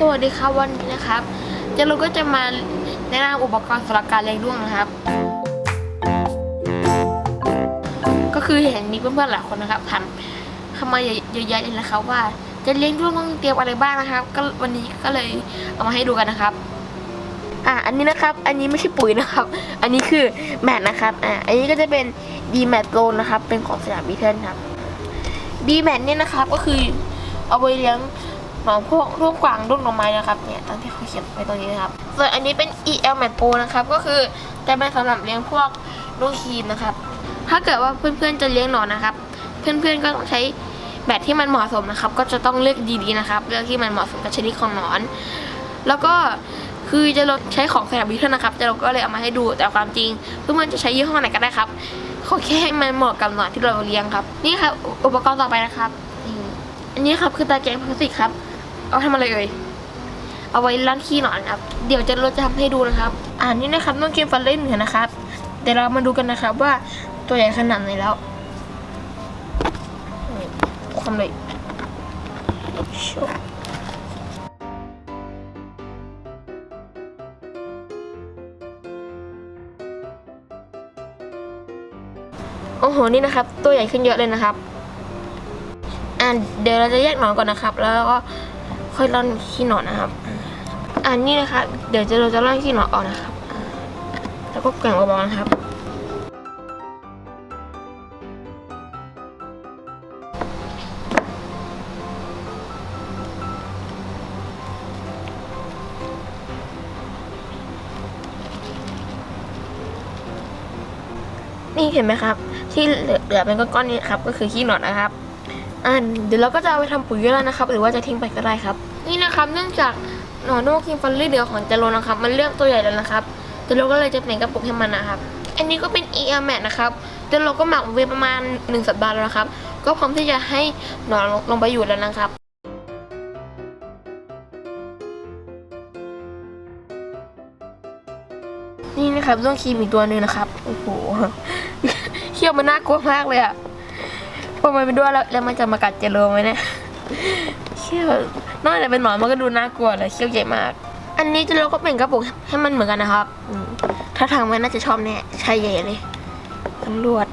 สวัสดีครับวันนี้นะครับเจเราก็จะมาแนะนำอุปกรณ์สำหรับการเลี้ยงด้วงนะครับ ก็คือเห็นมีเพื่อนๆหลายคนนะครับถามเข้ามาเยอะแยะเลยนะครับว่าจะเลี้ยงด้วงต้องเตรียมอะไรบ้างนะครับ ก็วันนี้ก็เลยเอามาให้ดูกันนะครับ อะอันนี้นะครับ อันนี้ไม่ใช่ปุ๋ยนะครับ อันนี้คือแมทนะครับอะอันนี้ก็จะเป็นดีแมทโลนนะครับ เป็นของสยามบีเทิลครับดีแมทเนี่ยนะครับก็คือเอาไว้เลี้ยง หนอนพวกร่วงกวางร่วงหน่อไม้นะครับเนี่ยตามที่เขาเขียนไว้ตรงนี้นะครับ ส่วนอันนี้เป็น EL Mat Pro นะครับ ก็คือจะเป็นสำหรับเลี้ยงพวกลูกครีมนะครับ ถ้าเกิดว่าเพื่อนๆจะเลี้ยงหนอนนะครับ เพื่อนๆก็ต้องใช้แบบที่มันเหมาะสมนะครับ ก็จะต้องเลือกดีๆนะครับ เลือกที่มันเหมาะสมกับชนิดของหนอน แล้วก็คือจะลดใช้ของสยามบิทเทิลนะครับ แต่เราก็เลยเอามาให้ดู แต่ความจริงเพื่อนๆจะใช้ยี่ห้อไหนก็ได้ครับ ขอแค่ให้มันเหมาะกับหนอนที่เราเลี้ยงครับ นี่ครับอุปกรณ์ต่อไปนะครับ อันนี้ครับคือตะแกงพลาสติกครับ เอาทำอะไรเอ่ยเอาไว้ล้างขี้หนอนครับ เดี๋ยวจะเราจะทำให้ดูนะครับ อ่านี่นะครับน้องเกมฟันเล่นเหนือนะครับ เดี๋ยวเรามาดูกันนะครับว่าตัวใหญ่ขนาดไหนแล้วนี่ทำเลยโชว์โอ้โห นี่นะครับ ตัวใหญ่ขึ้นเยอะเลยนะครับ อ่าเดี๋ยวเราจะแยกหนอนก่อนนะครับ แล้วก็ ค่อยร่อนขี้หนอนนะครับอ่านี่นะครับเดี๋ยวจะเราจะร่อนขี้หนอนออกนะครับ แล้วก็แกว่งเบาๆนะครับ นี่เห็นไหมครับ ที่เหลือเป็นก้อนๆนี้ครับ ก็คือขี้หนอนนะครับ อ่าเดี๋ยวเราก็จะเอาไปทำปุ๋ยแล้วนะครับ หรือว่าจะทิ้งไปก็ได้ครับ นี่นะครับเนื่องจากหนอนนกคิงฟันลี่เหลือของเจโรนะครับมันเลือกตัวใหญ่แล้วนะครับเจโรก็เลยจะเปลี่ยนกระปุกให้มันนะครับ อันนี้ก็เป็น e l m a t นะครับเจโรก็หมักไว้ประมาณ 1 สัปดาห์แล้วนะครับ ก็พร้อมที่จะให้หนอนลงไปอยู่แล้วนะครับนี่นะครับต้องครีมอีกตัวหนึ่งนะครับ โอ้โหเขี้ยวมันน่ากลัวมากเลยอะ พอมันไปด้วยแล้วแล้วมันจะมากัดเจโรไหมเนี่ยเชี่ยนอกจากเป็นหมอนมันก็ดูน่ากลัวเลยเชี่ยวใหญ่มาก อันนี้เจโรก็เป็นกระปุกให้มันเหมือนกันนะครับ ถ้าทางมันน่าจะชอบแน่ใช่ใหญ่เลยตำรวจ